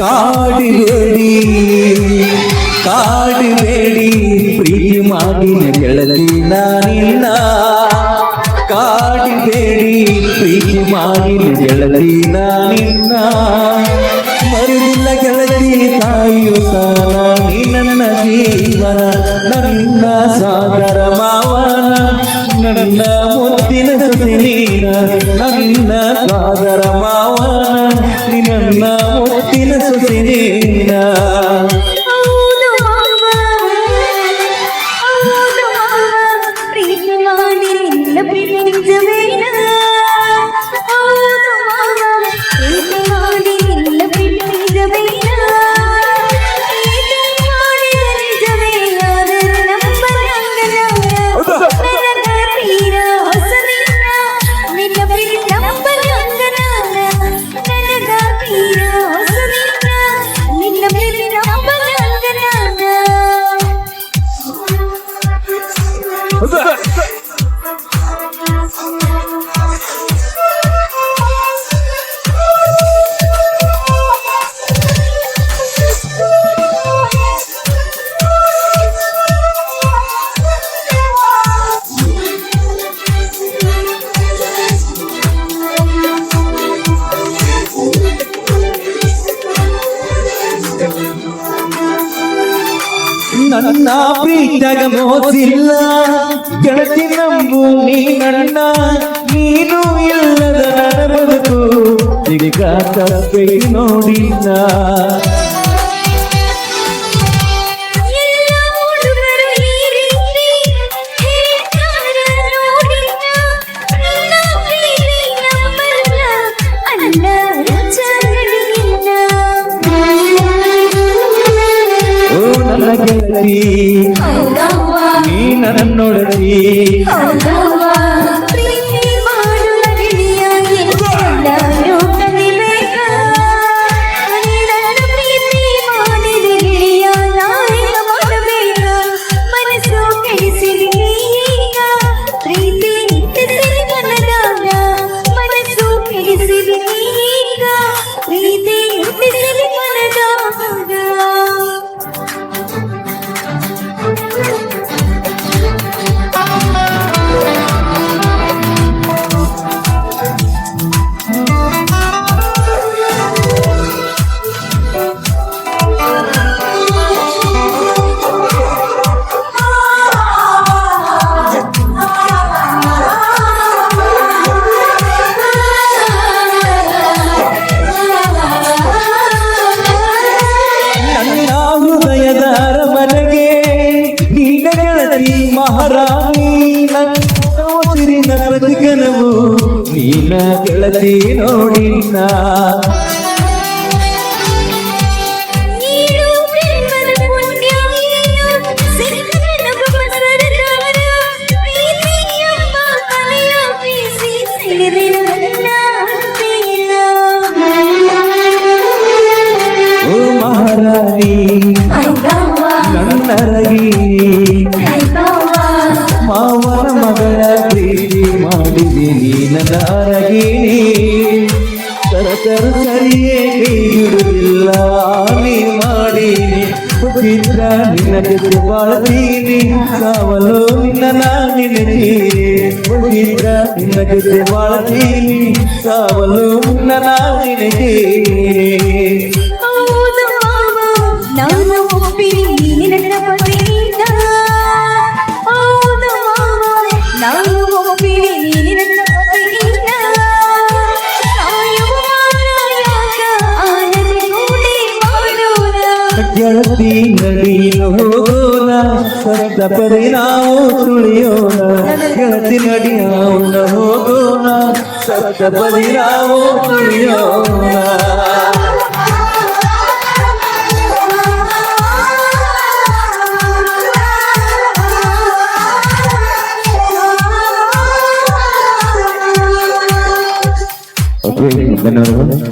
ಕಾಡಿಬೇಡಿ ಕಾಡಿಬೇಡಿ ಪ್ರೀತಿ ಮಾಡಿನ ಗೆಳತಿ ನಾನಿಲ್ಲ. ಕಾಡಿಬೇಡಿ ಪ್ರೀತಿ ಮಾಡಿನ ಗೆಳತಿ ನಾನಿಲ್ಲ. ಮರುದಿಲ್ಲ ಗೆಳತಿ ತಾಯಿಯು ಸಾಲ ನನ್ನ ಜೀವನ ನನ್ನ ಸಾಗರ ನನ್ನ ಮುತ್ತಿನ ಸೊಸೆ ನೀನ ನನ್ನ ಸಾಗರ ಮಾವನ ನಿನ್ನ ಸೊಸೆ ನೀನ 对。对 ನನ್ನ ಪ್ರೀತಗ ಮೋಸಿಲ್ಲ. ಗೆಳತಿ ನಂಬು ನೀ ನನ್ನ. ನೀನು ಇಲ್ಲದ ಬದುಕು ಈಗ ತಪ್ಪಿ ನೀ ನನ್ನ ಬದುಕನವು ನೀನ ಗೆಳತಿ ನೋಡಿಲ್ಲ ಮಾಡಿದೆ ಸರ ಸರ ಸರಿಯೇ ಕೈಗಿಡುವುದಿಲ್ಲ ನೀ ಮಾಡೀನಿ ಚಿತ್ರ ನಿನ್ನ ಜೊತೆ ಬಾಳ್ತೀನಿ. ಕಾವಲು ನಿನ್ನ ನಾನಿದ್ದೀನಿ ಚಿತ್ರ ನಿನ್ನ ಜೊತೆ ಬಾಳ್ತೀನಿ. ಕಾವಲು ನಿನ್ನ ನಾನಿದ್ದೀನಿ ಗೆಳತಿ ನಡಿಲು ಹೋಗೋಣ ಸತ್ತ ಪರಿ ನಾವು ತುಳಿಯೋಣ, ಗೆಳತಿ ನಡಿಯೋಣ ಹೋಗೋಣ ಸತ್ತ ಪರಿ ನಾವು ತುಳಿಯೋಣ ಧನ್ಯವಾದಗಳು.